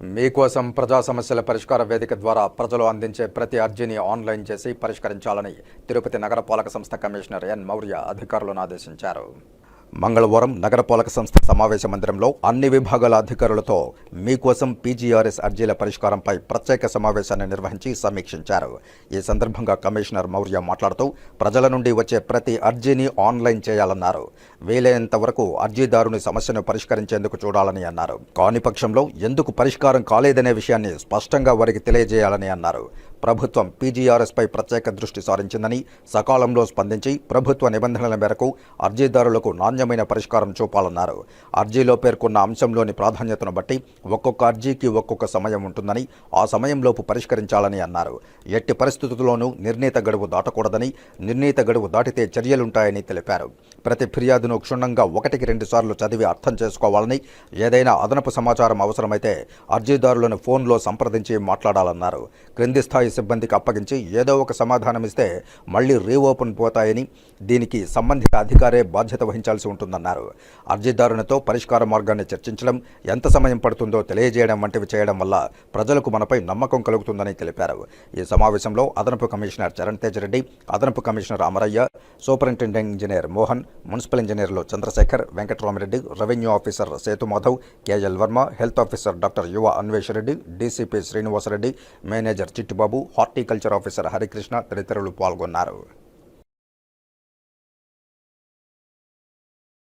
మీకోసం ప్రజా సమస్యల పరిష్కార వేదిక ద్వారా ప్రజలు అందించే ప్రతి అర్జీని ఆన్లైన్ చేసి పరిష్కరించాలని తిరుపతి నగరపాలక సంస్థ కమిషనర్ ఎన్ మౌర్య అధికారులను ఆదేశించారు. మంగళవారం నగరపాలక సంస్థ సమావేశ మందిరంలో అన్ని విభాగాల అధికారులతో మీకోసం పీజీఆర్ఎస్ అర్జీల పరిష్కారంపై ప్రత్యేక సమావేశాన్ని నిర్వహించి సమీక్షించారు. ఈ సందర్భంగా కమిషనర్ మౌర్య మాట్లాడుతూ ప్రజల నుండి వచ్చే ప్రతి అర్జీని ఆన్లైన్ చేయాలన్నారు. వీలైనంత వరకు అర్జీదారుని సమస్యను పరిష్కరించేందుకు చూడాలని అన్నారు. కాని పక్షంలో ఎందుకు పరిష్కారం కాలేదనే విషయాన్ని స్పష్టంగా వారికి తెలియజేయాలని అన్నారు. ప్రభుత్వం పీజీఆర్ఎస్ పై ప్రత్యేక దృష్టి సారించిందని సకాలంలో స్పందించి ప్రభుత్వ నిబంధనల మేరకు అర్జీదారులకు నాణ్యమైన పరిష్కారం చూపాలన్నారు. అర్జీలో పేర్కొన్న అంశంలోని ప్రాధాన్యతను బట్టి ఒక్కొక్క అర్జీకి ఒక్కొక్క సమయం ఉంటుందని ఆ సమయంలోపు పరిష్కరించాలని అన్నారు. ఎట్టి పరిస్థితుల్లోనూ నిర్ణీత గడువు దాటకూడదని నిర్ణీత గడువు దాటితే చర్యలుంటాయని తెలిపారు. ప్రతి ఫిర్యాదును క్షుణ్ణంగా ఒకటికి రెండు సార్లు చదివి అర్థం చేసుకోవాలని ఏదైనా అదనపు సమాచారం అవసరమైతే అర్జీదారులను ఫోన్లో సంప్రదించి మాట్లాడాలన్నారు. క్రింది స్థాయి సిబ్బందికి అప్పగించి ఏదో ఒక సమాధానం ఇస్తే మళ్ళీ రీఓపెన్ పోతాయని దీనికి సంబంధిత అధికారే బాధ్యత వహించాల్సి ఉంటుందన్నారు. అర్జీదారునితో పరిష్కార మార్గాన్ని చర్చించడం ఎంత సమయం పడుతుందో తెలియజేయడం వంటివి చేయడం వల్ల ప్రజలకు మనపై నమ్మకం కలుగుతుందని తెలిపారు. ఈ సమావేశంలో అదనపు కమిషనర్ చరణ్ తేజ్ రెడ్డి అదనపు commissioner Amaraiah superintendent engineer Mohan municipal ఇంజనీర్లు Chandrashekar Venkataramareddy revenue officer Sethu Madhav KL Varma health officer doctor Yuva Anvesh Reddy DCP Srinivasareddy manager Chittibabu horticulture officer Harikrishna తదితరులు పాల్గొన్నారు.